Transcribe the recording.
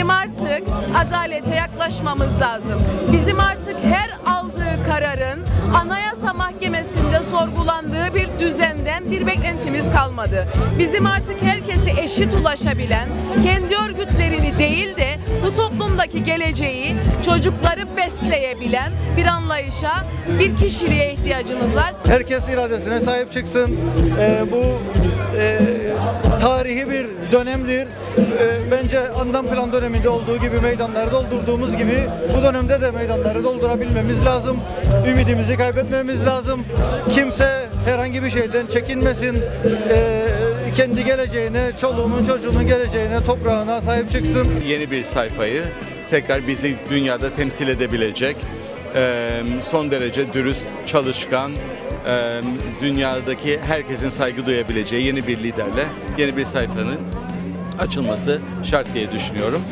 Bizim artık adalete yaklaşmamız lazım. Bizim artık her aldığı kararın Anayasa Mahkemesi'nde sorgulandığı bir düzenden bir beklentimiz kalmadı. Bizim artık herkesi eşit ulaşabilen, kendi örgütlerini değil de bu toplumdaki geleceği, çocukları besleyebilen bir anlayışa, bir kişiliğe ihtiyacımız var. Herkes iradesine sahip çıksın. Ee, bu e, tarihi bir dönemdir. Ee, bence anlam plan döneminde olduğu gibi meydanları doldurduğumuz gibi bu dönemde de meydanları doldurabilmemiz lazım. Ümidimizi kaybetmemiz lazım. Kimse herhangi bir şeyden çekinmesin. Ee, kendi geleceğine, çoluğunun çocuğunun geleceğine, toprağına sahip çıksın. yeni bir sayfayı tekrar bizi dünyada temsil edebilecek son derece dürüst, çalışkan, dünyadaki herkesin saygı duyabileceği yeni bir liderle yeni bir sayfanın açılması şart diye düşünüyorum.